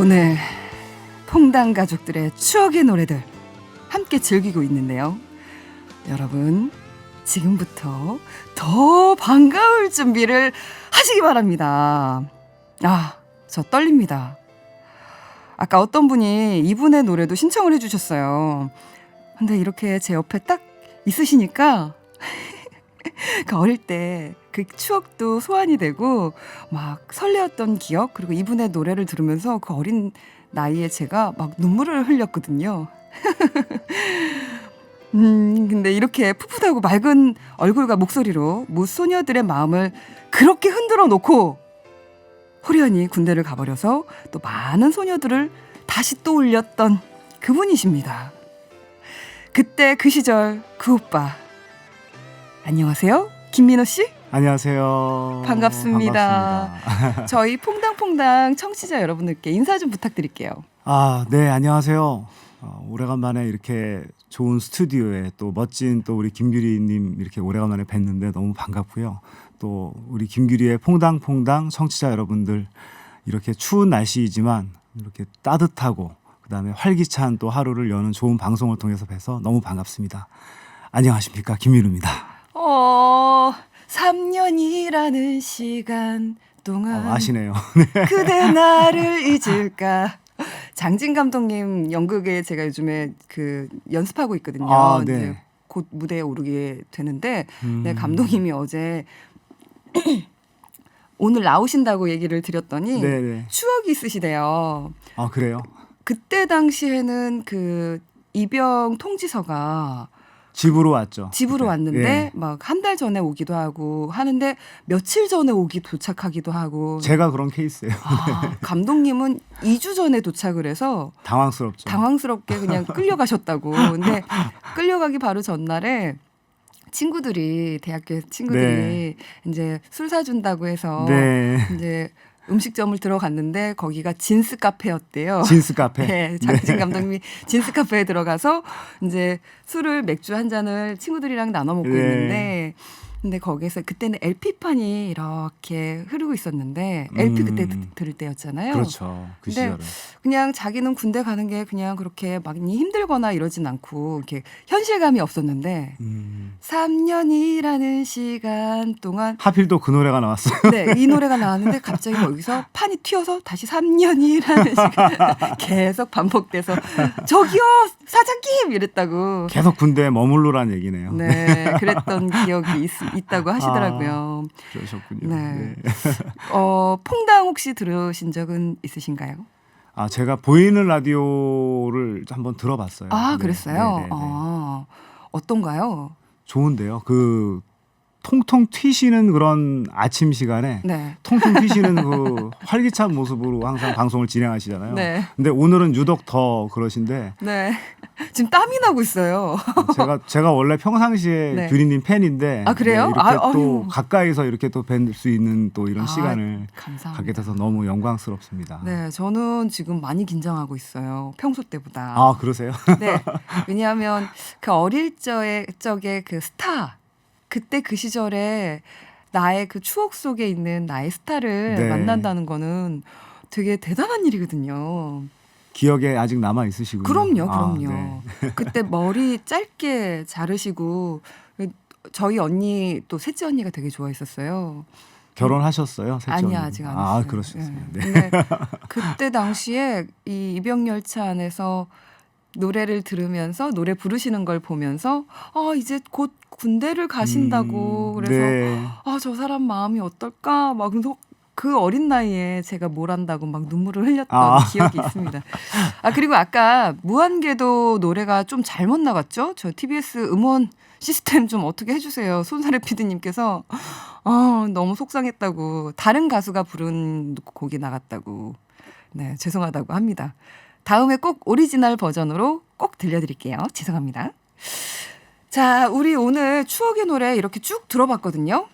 오늘 퐁당 가족들의 추억의 노래들 함께 즐기고 있는데요. 여러분, 지금부터 더 반가울 준비를 하시기 바랍니다. 아, 저 떨립니다. 아까 어떤 분이 이분의 노래도 신청을 해주셨어요. 근데 이렇게 제 옆에 딱 있으시니까 그 어릴 때 그 추억도 소환이 되고 막 설레었던 기억 그리고 이분의 노래를 들으면서 그 어린 나이에 제가 막 눈물을 흘렸거든요. 음, 근데 이렇게 풋풋하고 맑은 얼굴과 목소리로 무소녀들의 마음을 그렇게 흔들어 놓고 호련히 군대를 가버려서 또 많은 소녀들을 다시 떠올렸던 그분이십니다. 그때 그 시절 그 오빠. 안녕하세요. 김민호 씨? 안녕하세요. 반갑습니다. 반갑습니다. 저희 퐁당퐁당 청취자 여러분들께 인사 좀 부탁드릴게요. 아, 네, 안녕하세요. 어, 오래간만에 이렇게 좋은 스튜디오에 또 멋진 또 우리 김규리님 이렇게 오래간만에 뵀는데 너무 반갑고요. 또 우리 김규리의 퐁당퐁당 청취자 여러분들 이렇게 추운 날씨이지만 이렇게 따뜻하고 그다음에 활기찬 또 하루를 여는 좋은 방송을 통해서 뵈서 너무 반갑습니다. 안녕하십니까 김민우입니다. 어, 3년이라는 시간 어, 동안 아시네요. 그대 나를 잊을까? 장진 감독님 연극에 제가 요즘에 그 연습하고 있거든요. 아, 이제 네. 곧 무대에 오르게 되는데 음. 네, 감독님이 어제 오늘 나오신다고 얘기를 드렸더니 네, 네. 추억이 있으시대요. 아 그래요? 그때 당시에는 그 입영 통지서가 집으로 왔죠. 집으로 그때. 왔는데 예. 막한 달 전에 오기도 하고 하는데 며칠 전에 오기 도착하기도 하고 제가 그런 케이스예요. 아, 감독님은 2주 전에 도착을 해서 당황스럽죠. 당황스럽게 그냥 끌려가셨다고. 근데 끌려가기 바로 전날에 친구들이 대학교 친구들이 이제 술 사준다고 해서 네. 이제 음식점을 들어갔는데 거기가 진스 카페였대요. 진스 카페. 네, 장진 감독님이 진스 카페에 들어가서 이제 술을 맥주 한 잔을 친구들이랑 나눠 먹고 네. 있는데 근데 거기에서 그때는 LP판이 이렇게 흐르고 있었는데 LP 그때 음. 드- 들을 때였잖아요. 그렇죠. 그 근데 시절에. 그냥 자기는 군대 가는 게 그냥 그렇게 많이 힘들거나 이러진 않고 이렇게 현실감이 없었는데 음. 3년이라는 시간 동안 하필 또 그 노래가 나왔어요. 네, 이 노래가 나왔는데 갑자기 거기서 판이 튀어서 다시 3년이라는 시간 계속 반복돼서 저기요 사장님 이랬다고 계속 군대에 머물러란 얘기네요. 네 그랬던 기억이 있, 다고 하시더라고요. 그러셨군요. 네. 네. 어 퐁당 혹시 들으신 적은 있으신가요? 아 제가 보이는 라디오를 한번 들어봤어요. 아 네, 그랬어요. 네, 네, 네. 아 어떤가요? 좋은데요. 그 통통 튀시는 그런 아침 시간에 네. 통통 튀시는 그 활기찬 모습으로 항상 방송을 진행하시잖아요. 네. 근데 오늘은 유독 더 그러신데 네. 지금 땀이 나고 있어요. 제가 제가 원래 평상시에 네. 규리님 팬인데 아, 그래요? 네, 이렇게 아, 또 아유. 가까이서 이렇게 또 뵐 수 있는 또 이런 아, 시간을 감사합니다. 갖게 돼서 너무 영광스럽습니다. 네, 저는 지금 많이 긴장하고 있어요. 평소 때보다. 아 그러세요? 네. 왜냐하면 그 어릴 적에 적의 그 스타 그때 그 시절에 나의 그 추억 속에 있는 나의 스타를 네. 만난다는 거는 되게 대단한 일이거든요. 기억에 아직 남아 있으시군요. 그럼요, 아, 그럼요. 네. 그때 머리 짧게 자르시고 저희 언니 또 셋째 언니가 되게 좋아했었어요. 결혼하셨어요? 언니? 아직 안아 했어요. 그러셨어요. 예. 네. 근데 그때 당시에 이 입영 열차 안에서 노래를 들으면서 노래 부르시는 걸 보면서 아 이제 곧 군대를 가신다고 음, 그래서 네. 아저 사람 마음이 어떨까 막 그래서 그 어린 나이에 제가 뭘 한다고 막 눈물을 흘렸던 아. 기억이 있습니다. 아 그리고 아까 무한궤도 노래가 좀 잘못 나갔죠? 저 TBS 음원 시스템 좀 어떻게 해주세요. 손사래 PD님께서 아 너무 속상했다고 다른 가수가 부른 곡이 나갔다고 네 죄송하다고 합니다. 다음에 꼭 오리지널 버전으로 꼭 들려드릴게요. 죄송합니다. 자, 우리 오늘 추억의 노래 이렇게 쭉 들어봤거든요.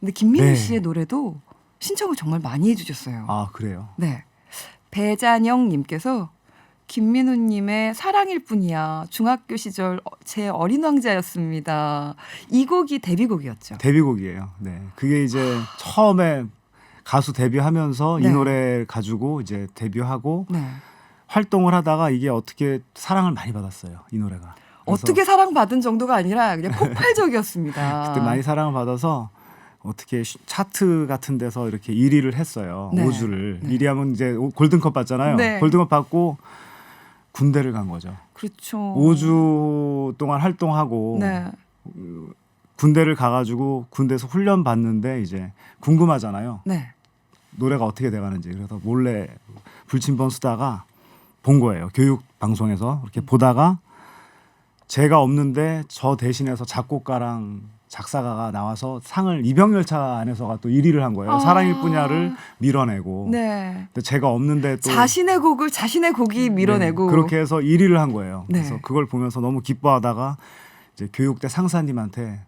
근데 김민우 네. 씨의 노래도 신청을 정말 많이 해주셨어요. 아 그래요. 네. 배잔영님께서 김민우님의 사랑일 뿐이야. 중학교 시절 어- 제 어린 왕자였습니다. 이 곡이 데뷔곡이었죠. 데뷔곡이에요. 네. 그게 이제 처음에 가수 데뷔하면서 네. 이 노래 가지고 이제 데뷔하고 네. 활동을 하다가 이게 어떻게 사랑을 많이 받았어요. 이 노래가. 어떻게 사랑받은 정도가 아니라 그냥 폭발적이었습니다. 그때 많이 사랑을 받아서 어떻게 쉬- 차트 같은 데서 이렇게 1위를 했어요. 네. 5주를. 네. 1위 하면 이제 오- 골든컵 받잖아요. 네. 골든컵 받고 군대를 간 거죠. 그렇죠. 5주 동안 활동하고 네. 군대를 가가지고 군대에서 훈련 받는데 이제 궁금하잖아요. 네. 노래가 어떻게 돼가는지 그래서 몰래 불침번 쓰다가 본 거예요. 교육 방송에서 이렇게 보다가 제가 없는데 저 대신해서 작곡가랑 작사가가 나와서 상을 이병열차 안에서가 또 1위를 한 거예요. 아. 사랑일 뿐야를 밀어내고. 네. 근데 제가 없는데 또 자신의 곡을 자신의 곡이 밀어내고 네, 그렇게 해서 1위를 한 거예요. 네. 그래서 그걸 보면서 너무 기뻐하다가 이제 교육대 상사님한테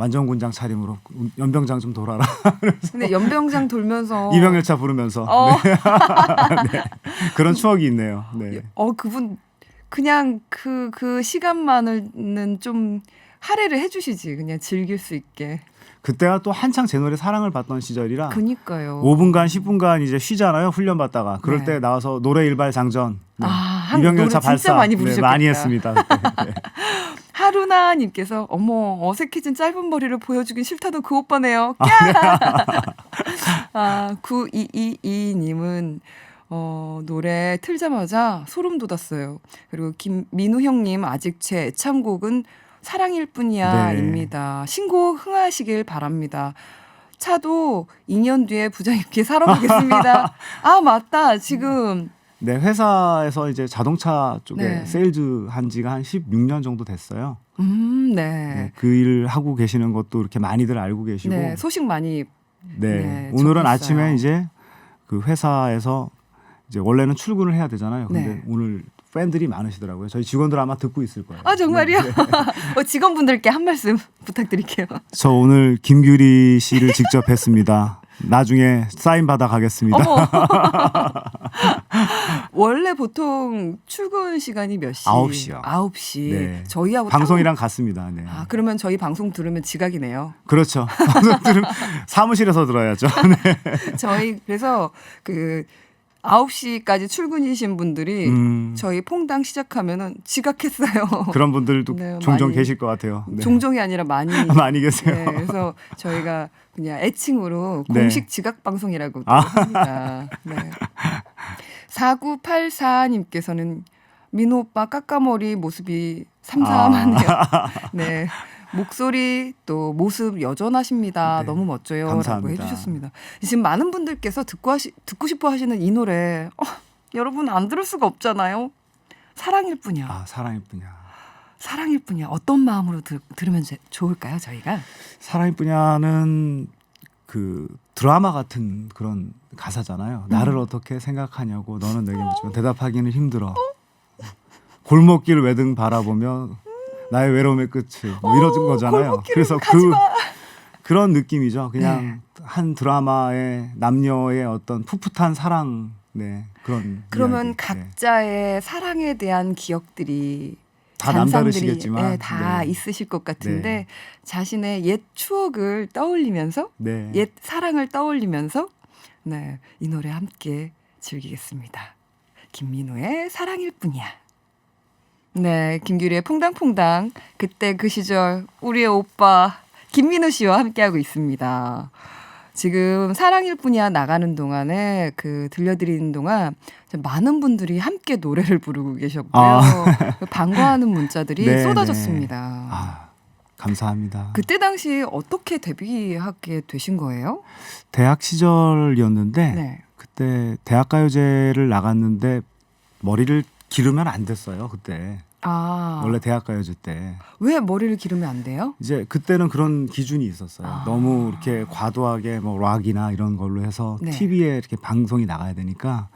완전 군장 차림으로 연병장 좀 돌아라. 근데 연병장 돌면서 이병열차 부르면서 어, 네. 그런 추억이 있네요. 네. 어 그분 그냥 그그 시간만은 좀 할애를 해주시지 그냥 즐길 수 있게. 그때가 또 한창 제 노래 사랑을 받던 시절이라 그니까요. 5분간 10분간 이제 쉬잖아요. 훈련 받다가 그럴 네. 때 나와서 노래 일발 장전. 네. 아, 한 이병열차 발사 많이 네. 많이 했습니다. 그때. 네. 하루나 님께서 어머 어색해진 짧은 머리를 보여주긴 싫다도 그 오빠네요. 아, 아 9222 님은 어, 노래 틀자마자 소름 돋았어요. 그리고 김민우 형님 아직 제 애창곡은 사랑일 뿐이야입니다. 신곡 흥하시길 바랍니다. 차도 2년 뒤에 부장 입기 사러 가겠습니다. 아 맞다 지금 네, 회사에서 이제 자동차 쪽에 네. 세일즈 한 지가 한 16년 정도 됐어요. 음 네, 네. 그 일을 하고 계시는 것도 이렇게 많이들 알고 계시고. 네 소식 많이 네. 네, 오늘은. 아침에 이제 그 회사에서 이제 원래는 출근을 해야 되잖아요. 근데 네. 오늘 팬들이 많으시더라고요. 저희 직원들 아마 듣고 있을 거예요. 아 정말요? 네. 어, 직원분들께 한 말씀 부탁드릴게요. 저 오늘 김규리 씨를 직접 뵀습니다. 나중에 사인 받아 가겠습니다. 원래 보통 출근 시간이 몇 시? 아홉 시요. 9시. 네. 저희하고 방송이랑 같습니다. 네. 딱- 아, 그러면 저희 방송 들으면 지각이네요. 그렇죠. 방송 들으면 사무실에서 들어야죠. 네. 저희 그래서 그 9시까지 출근이신 분들이 음, 저희 퐁당 시작하면은 지각했어요. 그런 분들도 네, 종종 많이. 계실 것 같아요. 네. 종종이 아니라 많이. 많이 계세요. 네, 그래서 저희가 그냥 애칭으로 네. 공식 지각 방송이라고 아. 합니다. 네. 4984님께서는 민호 오빠 까까머리 모습이 삼삼하네요. 네. 목소리 또 모습 여전하십니다. 네. 너무 멋져요 라고 감사합니다. 해주셨습니다. 지금 많은 분들께서 듣고 하시, 듣고 싶어 하시는 이 노래 어, 여러분 안 들을 수가 없잖아요. 사랑일 뿐이야. 아, 사랑일 뿐이야. 사랑일 뿐이야. 어떤 마음으로 들, 들으면 제- 좋을까요, 저희가? 사랑일 뿐이야는 그 드라마 같은 그런 가사잖아요. 나를 음. 어떻게 생각하냐고 너는 내게 묻지만 대답하기는 힘들어. 골목길 외등 바라보며 나의 외로움의 끝을 뭐 거잖아요. 어, 골목길을 그래서 가지 그 마. 그런 느낌이죠. 그냥 네. 한 드라마의 남녀의 어떤 풋풋한 사랑, 네 그런. 그러면 이야기. 네. 각자의 사랑에 대한 기억들이 다 남다르시겠지만, 네, 다 네. 있으실 것 같은데 네. 자신의 옛 추억을 떠올리면서 네. 옛 사랑을 떠올리면서 네, 이 노래 함께 즐기겠습니다. 김민호의 사랑일 뿐이야. 네, 김규리의 퐁당퐁당 그때 그 시절 우리의 오빠 김민호 씨와 함께하고 있습니다. 지금 사랑일 뿐이야 나가는 동안에 그 들려드리는 동안 좀 많은 분들이 함께 노래를 부르고 계셨고요. 아. 반가워하는 문자들이 네, 쏟아졌습니다. 아 감사합니다. 그때 당시 어떻게 데뷔하게 되신 거예요? 대학 시절이었는데 네. 그때 대학가요제를 나갔는데 머리를 기르면 안 됐어요. 그때 아, 원래 대학가요제 때 왜 머리를 기르면 안 돼요? 이제 그때는 그런 기준이 있었어요. 아. 너무 이렇게 과도하게 뭐 락이나 이런 걸로 해서 네. TV에 이렇게 방송이 나가야 되니까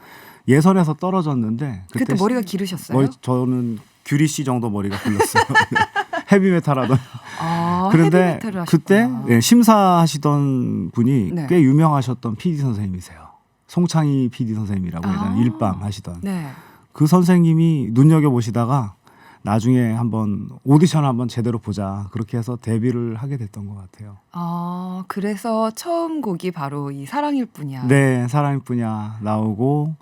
예선에서 떨어졌는데 그때 시- 머리가 기르셨어요? 머리- 저는 규리 씨 정도 머리가 굴렀어요. 네. 헤비메탈 하던. 아, 그런데 그때. 예, 심사하시던 분이 네. 꽤 유명하셨던 PD 선생님이세요. 송창희 PD 선생님이라고 아. 예전에 일방 하시던 네. 그 선생님이 눈여겨 보시다가 나중에 한번 오디션 한번 제대로 보자 그렇게 해서 데뷔를 하게 됐던 것 같아요. 아, 그래서 처음 곡이 바로 이 사랑일 뿐이야. 네, 사랑일 뿐이야 나오고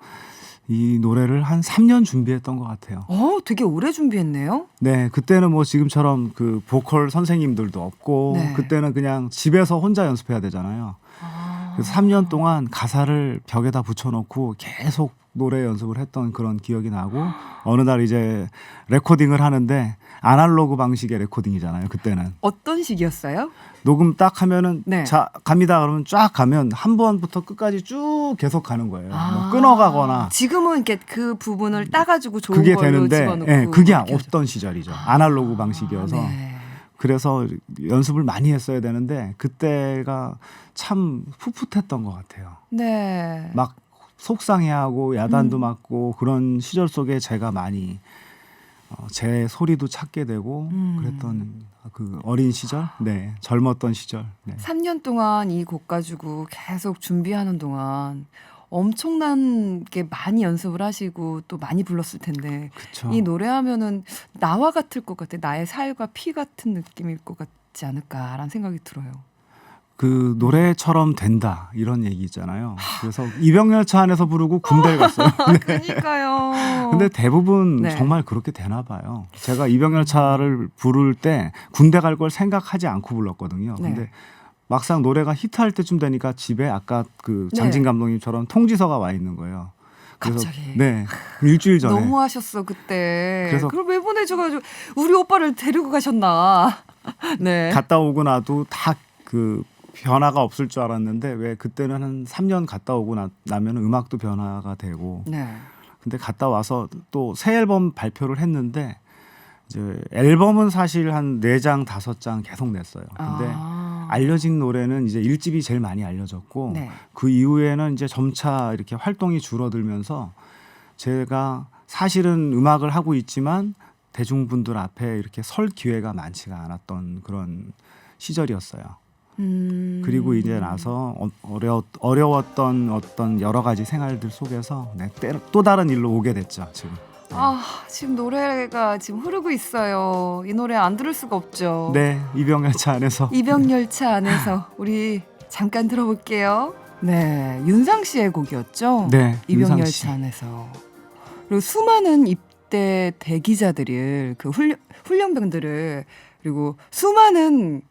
이 노래를 한 3년 준비했던 것 같아요. 어, 되게 오래 준비했네요. 네, 그때는 뭐 지금처럼 그 보컬 선생님들도 없고 네. 그때는 그냥 집에서 혼자 연습해야 되잖아요. 아. 그래서 3년 동안 가사를 벽에다 붙여놓고 계속 노래 연습을 했던 그런 기억이 나고 어느 날 이제 레코딩을 하는데 아날로그 방식의 레코딩이잖아요. 그때는 어떤 식이었어요? 녹음 딱 하면은 네. 자 갑니다 그러면 쫙 가면 한 번부터 끝까지 쭉 계속 가는 거예요. 아. 뭐 끊어가거나 지금은 이렇게 그 부분을 따가지고 좋은 그게 걸로 되는데 예, 그게. 없던 시절이죠. 아날로그 방식이어서 네. 그래서 연습을 많이 했어야 되는데 그때가 참 풋풋했던 것 같아요. 네. 막 속상해하고 야단도 음. 맞고 그런 시절 속에 제가 많이 어, 제 소리도 찾게 되고 음. 그랬던 그 어린 시절, 네 젊었던 시절, 네. 3년 동안 이 곡 가지고 계속 준비하는 동안 엄청난 게 많이 연습을 하시고 또 많이 불렀을 텐데 그쵸. 이 노래하면은 나와 같을 것 같아. 나의 살과 피 같은 느낌일 것 같지 않을까라는 생각이 들어요. 그 노래처럼 된다 이런 얘기 있잖아요. 그래서 이병열차 안에서 부르고 군대에 갔어요. 그러니까요. 근데 대부분 네. 정말 그렇게 되나 봐요. 제가 이병열차를 부를 때 군대 갈 걸 생각하지 않고 불렀거든요. 네. 근데 막상 노래가 히트할 때쯤 되니까 집에 아까 그 네. 장진 감독님처럼 통지서가 와 있는 거예요. 그래서 갑자기. 네 일주일 전에 너무 하셨어 그때. 그래서- 그걸 왜 보내줘가지고 우리 오빠를 데리고 가셨나? 네. 갔다 오고 나도 다그 변화가 없을 줄 알았는데 왜 그때는 한 3년 갔다 오고 나, 나면 음악도 변화가 되고 네. 근데 갔다 와서 또 새 앨범 발표를 했는데 이제 앨범은 사실 한네장 다섯 장 계속 냈어요. 근데 아. 알려진 노래는 이제 일집이 제일 많이 알려졌고 네. 그 이후에는 이제 점차 이렇게 활동이 줄어들면서 제가 사실은 음악을 하고 있지만 대중분들 앞에 이렇게 설 기회가 많지가 않았던 그런 시절이었어요. 음. 그리고 이제 나서 어- 어려 어려웠던 어떤 여러 가지 생활들 속에서 네, 때- 또 다른 일로 오게 됐죠 지금. 네. 아 지금 노래가 지금 흐르고 있어요. 이 노래 안 들을 수가 없죠. 네 이병열차 안에서 이병열차 안에서 우리 잠깐 들어볼게요. 네, 윤상 씨의 곡이었죠. 네. 이병열차 안에서 그리고 수많은 입대 대기자들을 그 훈련 훈련병들을 그리고 수많은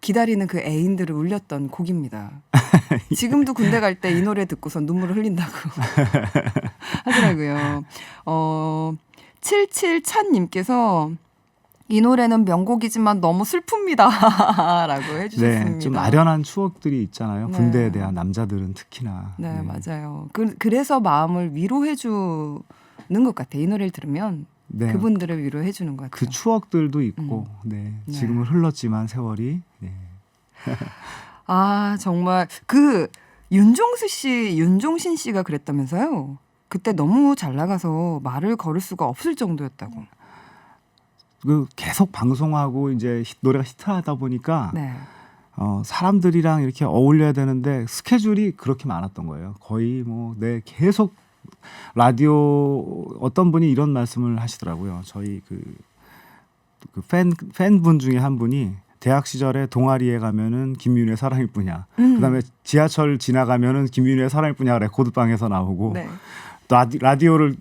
기다리는 그 애인들을 울렸던 곡입니다. 지금도 군대 갈 때 이 노래 듣고서 눈물을 흘린다고 하더라고요. 어, 77찬님께서 이 노래는 명곡이지만 너무 슬픕니다. 라고 해주셨습니다. 네, 좀 아련한 추억들이 있잖아요. 네. 군대에 대한 남자들은 특히나. 네, 맞아요. 그, 그래서 마음을 위로해주는 것 같아요. 이 노래를 들으면 네, 그분들을 위로해 주는 것그 같아요. 추억들도 있고, 네, 네. 지금은 흘렀지만 세월이. 네. 아 정말 그 윤종수 씨, 윤종신 씨가 그랬다면서요? 그때 너무 잘 나가서 말을 걸을 수가 없을 정도였다고. 그 계속 방송하고 이제 히- 노래가 히트하다 보니까 네. 어, 사람들이랑 이렇게 어울려야 되는데 스케줄이 그렇게 많았던 거예요. 거의 뭐, 네, 계속 라디오 어떤 분이 이런 말씀을 하시더라고요. 저희 그, 그 팬, 팬분 중에 한 분이 대학 시절에 동아리에 가면은 김윤의 사랑일 뿐이야. 음. 그다음에 지하철 지나가면은 김윤의 사랑일 뿐이야 레코드방에서 나오고 네. 라디, 라디오를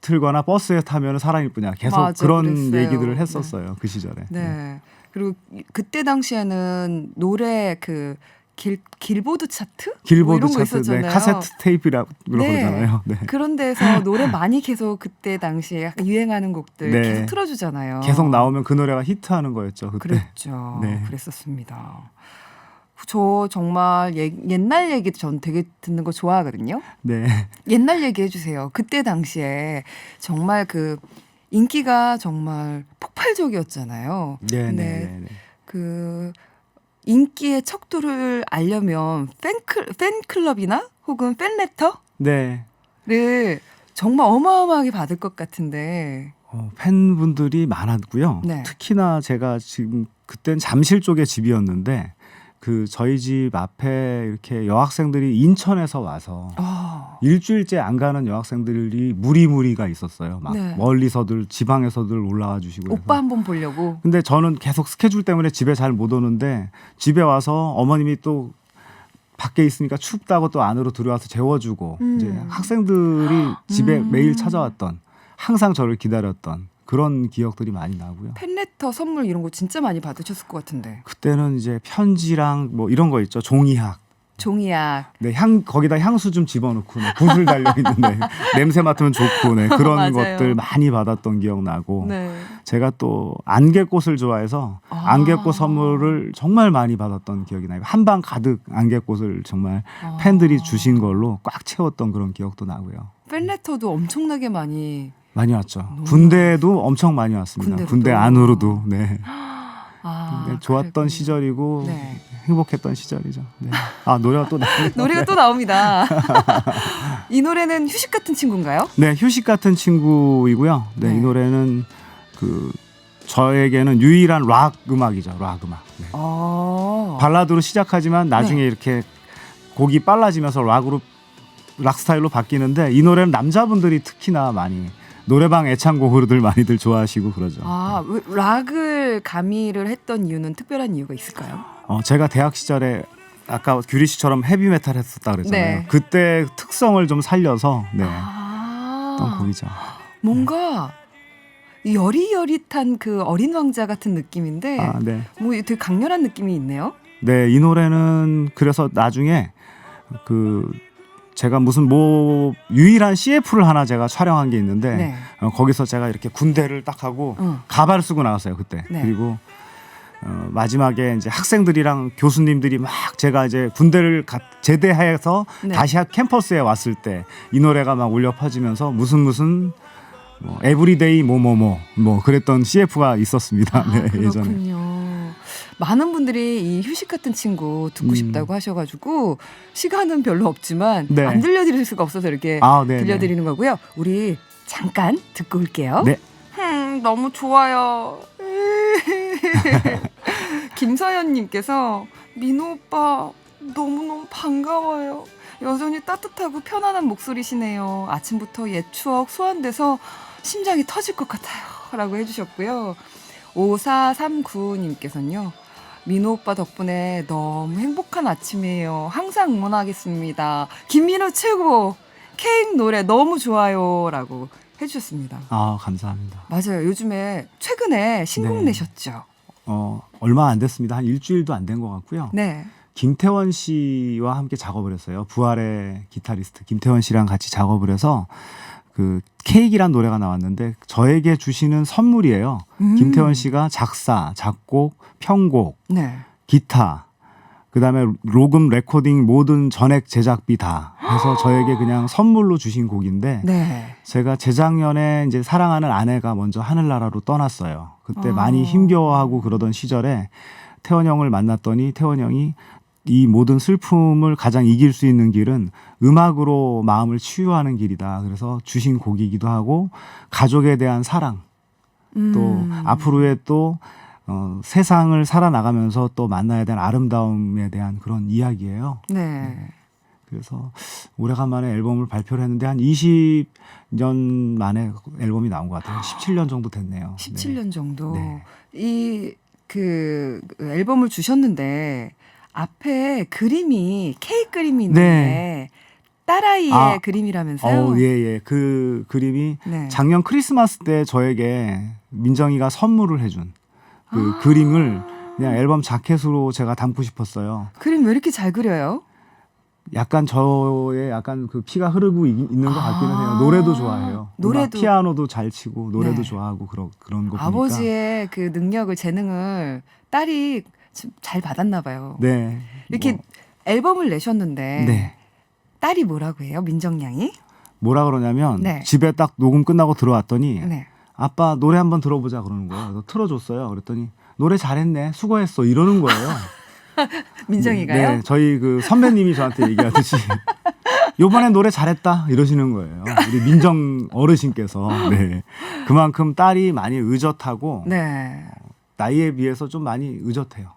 틀거나 버스에 타면은 사랑일 뿐이야. 계속 맞아, 그런 그랬어요. 얘기들을 했었어요. 그 시절에. 네. 그리고 그때 당시에는 노래 그 길, 길보드 차트? 뭐 길보드 이런 거 차트, 네, 있었잖아요. 카세트 테이프라고 네. 그러잖아요. 네. 그런 데서 노래 많이 계속 그때 당시에 약간 유행하는 곡들 네. 계속 틀어주잖아요. 계속 나오면 그 노래가 히트하는 거였죠. 그때. 그랬죠. 네. 그랬었습니다. 저 정말 예- 옛날 얘기 전 되게 듣는 거 좋아하거든요. 네. 옛날 얘기 해주세요. 그때 당시에 정말 그 인기가 정말 폭발적이었잖아요. 네, 네, 네, 네. 그 인기의 척도를 알려면 팬클 팬클럽이나 혹은 팬레터를 네. 정말 어마어마하게 받을 것 같은데. 어, 팬분들이 많았고요. 네. 특히나 제가 지금 그땐 잠실 쪽에 집이었는데 그 저희 집 앞에 이렇게 여학생들이 인천에서 와서 어, 일주일째 안 가는 여학생들이 무리무리가 있었어요. 막 네. 멀리서들 지방에서들 올라와 주시고. 오빠 한번 보려고. 근데 저는 계속 스케줄 때문에 집에 잘 못 오는데 집에 와서 어머님이 또 밖에 있으니까 춥다고 또 안으로 들어와서 재워주고 음. 이제 학생들이 집에 음. 매일 찾아왔던 항상 저를 기다렸던 그런 기억들이 많이 나고요. 팬레터 선물 이런 거 진짜 많이 받으셨을 것 같은데. 그때는 이제 편지랑 뭐 이런 거 있죠. 종이학. 종이약. 네, 향 거기다 향수 좀 집어넣고 네, 붓을 달려 있는데 냄새 맡으면 좋고 네, 그런. 것들 많이 받았던 기억 나고 네. 제가 또 안개꽃을 좋아해서 아. 안개꽃 선물을 정말 많이 받았던 기억이 나요. 한 방 가득 안개꽃을 정말 아. 팬들이 주신 걸로 꽉 채웠던 그런 기억도 나고요. 팬레터도 엄청나게 많이. 많이 왔죠. 군대도 엄청 많이 왔습니다. 군대 안으로도 네. 아, 네, 좋았던 그랬군요. 시절이고 네. 행복했던 시절이죠. 네. 아 노래가 또 나네요. 노래가 또 나옵니다. 이 노래는 휴식 같은 친구인가요? 네, 휴식 같은 친구이고요. 네, 네. 이 노래는 그 저에게는 유일한 락 음악이죠. 락 음악. 네. 어. 발라드로 시작하지만 나중에 이렇게 곡이 빨라지면서 락으로 락 스타일로 바뀌는데 이 노래는 남자분들이 특히나 많이 노래방 애창곡으로들 많이들 좋아하시고 그러죠. 아, 왜 락을 가미를 했던 이유는 특별한 이유가 있을까요? 어, 제가 대학 시절에 아까 규리 씨처럼 헤비 메탈 했었다 그랬잖아요. 네. 그때 특성을 좀 살려서 네. 아, 했던 곡이죠. 뭔가 여리여릿한 그 어린 왕자 같은 느낌인데 아, 네. 뭐 되게 강렬한 느낌이 있네요. 네, 이 노래는 그래서 나중에 그 제가 무슨 뭐 유일한 CF를 하나 제가 촬영한 게 있는데 네. 어, 거기서 제가 이렇게 군대를 딱 하고 응. 가발 쓰고 나왔어요 그때. 네. 그리고 어, 마지막에 이제 학생들이랑 교수님들이 막 제가 이제 군대를 가, 제대해서 네. 다시 학- 캠퍼스에 왔을 때 이 노래가 막 울려 퍼지면서 무슨 무슨 뭐 에브리데이 뭐뭐뭐 뭐 그랬던 CF가 있었습니다. 아, 네, 예전에. 그렇군요. 많은 분들이 이 휴식 같은 친구 듣고 음. 싶다고 하셔가지고 시간은 별로 없지만 네. 안 들려드릴 수가 없어서 이렇게 아, 네. 네. 들려드리는 거고요. 우리 잠깐 듣고 올게요. 네. 음, 너무 좋아요. 김서연님께서 민호 오빠 너무너무 반가워요. 여전히 따뜻하고 편안한 목소리시네요. 아침부터 옛 추억 소환돼서 심장이 터질 것 같아요. 라고 해주셨고요. 5439님께서는요. 민호 오빠 덕분에 너무 행복한 아침이에요. 항상 응원하겠습니다. 김민호 최고! 케이크 노래 너무 좋아요. 라고 해주셨습니다. 아 감사합니다. 맞아요. 요즘에 최근에 신곡 네. 내셨죠? 어 얼마 안 됐습니다. 한 일주일도 안 된 것 같고요. 네. 김태원 씨와 함께 작업을 했어요. 부활의 기타리스트 김태원 씨랑 같이 작업을 해서 그 케이크란 노래가 나왔는데 저에게 주시는 선물이에요. 음. 김태원 씨가 작사, 작곡, 편곡, 네. 기타, 그다음에 녹음, 레코딩 모든 전액 제작비 다 해서 저에게 그냥 선물로 주신 곡인데 네. 제가 재작년에 이제 사랑하는 아내가 먼저 하늘나라로 떠났어요. 그때 아. 많이 힘겨워하고 그러던 시절에 태원 형을 만났더니 태원 형이 이 모든 슬픔을 가장 이길 수 있는 길은 음악으로 마음을 치유하는 길이다. 그래서 주신 곡이기도 하고 가족에 대한 사랑 또 음. 앞으로의 또 어, 세상을 살아나가면서 또 만나야 되는 아름다움에 대한 그런 이야기예요. 네. 그래서 오래간만에 앨범을 발표를 했는데 한 20년 만에 앨범이 나온 것 같아요. 17년 정도 됐네요. 17년 정도. 네. 이그 앨범을 주셨는데 앞에 그림이 케이크 그림이 있는데 네. 딸아이의 아, 그림이라면서요? 어, 예, 예. 그 그림이 네. 작년 크리스마스 때 저에게 민정이가 선물을 해준 그 아. 그림을 그냥 앨범 자켓으로 제가 담고 싶었어요. 그림 왜 이렇게 잘 그려요? 약간 저의 약간 그 피가 흐르고 이- 있는 것 같기는 해요. 아. 노래도 좋아해요. 노래도. 피아노도 잘 치고 노래도 네. 좋아하고 그런 그런 거 보니까. 아버지의 그 능력을 재능을 딸이 참 잘 받았나 봐요. 네. 이렇게 뭐, 앨범을 내셨는데 네. 딸이 뭐라고 해요? 민정양이? 뭐라 그러냐면 네. 집에 딱 녹음 끝나고 들어왔더니 네. 아빠 노래 한번 들어보자 그러는 거예요. 그래서 틀어줬어요. 그랬더니 노래 잘했네, 수고했어 이러는 거예요. 민정이가요? 네, 저희 그 선배님이 저한테 얘기하듯이 요번에 노래 잘했다 이러시는 거예요. 우리 민정 어르신께서 네. 그만큼 딸이 많이 의젓하고 네. 나이에 비해서 좀 많이 의젓해요.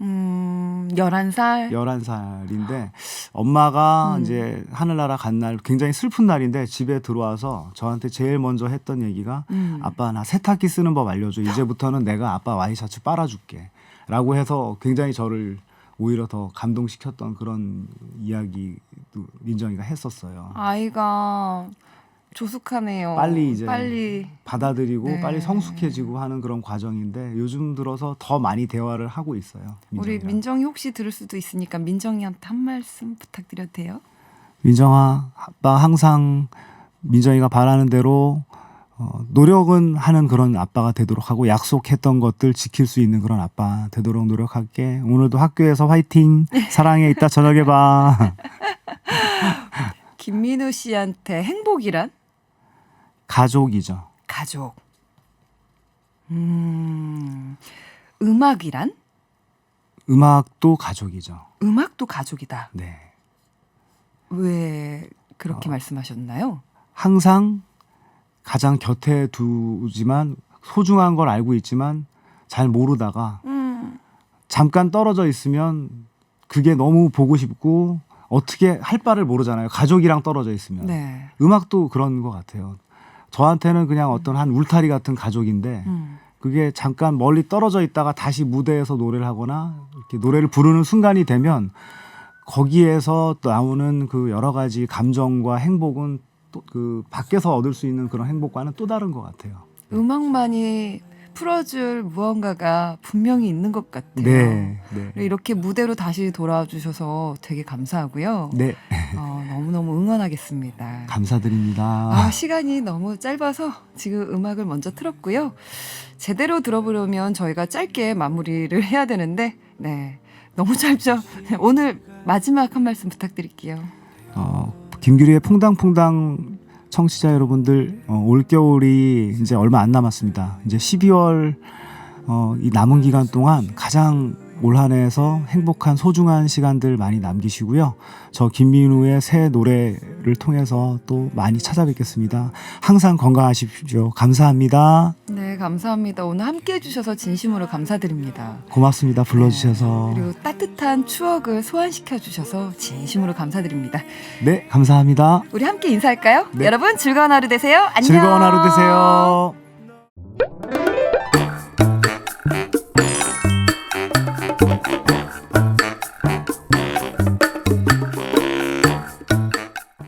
음, 11살. 11살인데 엄마가 음. 이제 하늘나라 간 날 굉장히 슬픈 날인데 집에 들어와서 저한테 제일 먼저 했던 얘기가 음. 아빠 나 세탁기 쓰는 법 알려줘. 이제부터는 내가 아빠 와이셔츠 빨아줄게. 라고 해서 굉장히 저를 오히려 더 감동시켰던 그런 이야기도 민정이가 했었어요. 아이가 조숙하네요. 빨리 이제 빨리 받아들이고 네. 빨리 성숙해지고 하는 그런 과정인데 요즘 들어서 더 많이 대화를 하고 있어요. 우리 민정이랑. 민정이 혹시 들을 수도 있으니까 민정이한테 한 말씀 부탁드려도 돼요? 민정아, 아빠 항상 민정이가 바라는 대로 어, 노력은 하는 그런 아빠가 되도록 하고 약속했던 것들 지킬 수 있는 그런 아빠 되도록 노력할게. 오늘도 학교에서 화이팅. 사랑해. 이따 저녁에 봐. 김민우 씨한테 행복이란 가족이죠. 가족. 음, 음악이란 음악도 가족이죠. 음악도 가족이다. 네. 왜 그렇게 어. 말씀하셨나요? 항상 가장 곁에 두지만 소중한 걸 알고 있지만 잘 모르다가 음, 잠깐 떨어져 있으면 그게 너무 보고 싶고 어떻게 할 바를 모르잖아요. 가족이랑 떨어져 있으면. 네. 음악도 그런 것 같아요. 저한테는 그냥 어떤 한 울타리 같은 가족인데 음, 그게 잠깐 멀리 떨어져 있다가 다시 무대에서 노래를 하거나 이렇게 노래를 부르는 순간이 되면 거기에서 또 나오는 그 여러 가지 감정과 행복은 또 그 밖에서 얻을 수 있는 그런 행복과는 또 다른 것 같아요. 음악만이 풀어줄 무언가가 분명히 있는 것 같아요. 네, 네, 이렇게 무대로 다시 돌아와 주셔서 되게 감사하고요. 네, 어, 너무너무 응원하겠습니다. 감사드립니다. 아, 시간이 너무 짧아서 지금 음악을 먼저 틀었고요. 제대로 들어보려면 저희가 짧게 마무리를 해야 되는데, 네. 너무 짧죠? 오늘 마지막 한 말씀 부탁드릴게요. 어, 김규리의 퐁당퐁당 청취자 여러분들 어, 올 겨울이 이제 얼마 안 남았습니다. 이제 12월 어, 이 남은 기간 동안 가장 올 한 해에서 행복한 소중한 시간들 많이 남기시고요. 저 김민우의 새 노래를 통해서 또 많이 찾아뵙겠습니다. 항상 건강하십시오. 감사합니다. 네, 감사합니다. 오늘 함께 해주셔서 진심으로 감사드립니다. 고맙습니다. 불러주셔서. 그리고 따뜻한 추억을 소환시켜 주셔서 진심으로 감사드립니다. 네, 감사합니다. 우리 함께 인사할까요? 네. 여러분 즐거운 하루 되세요. 안녕. 즐거운 하루 되세요.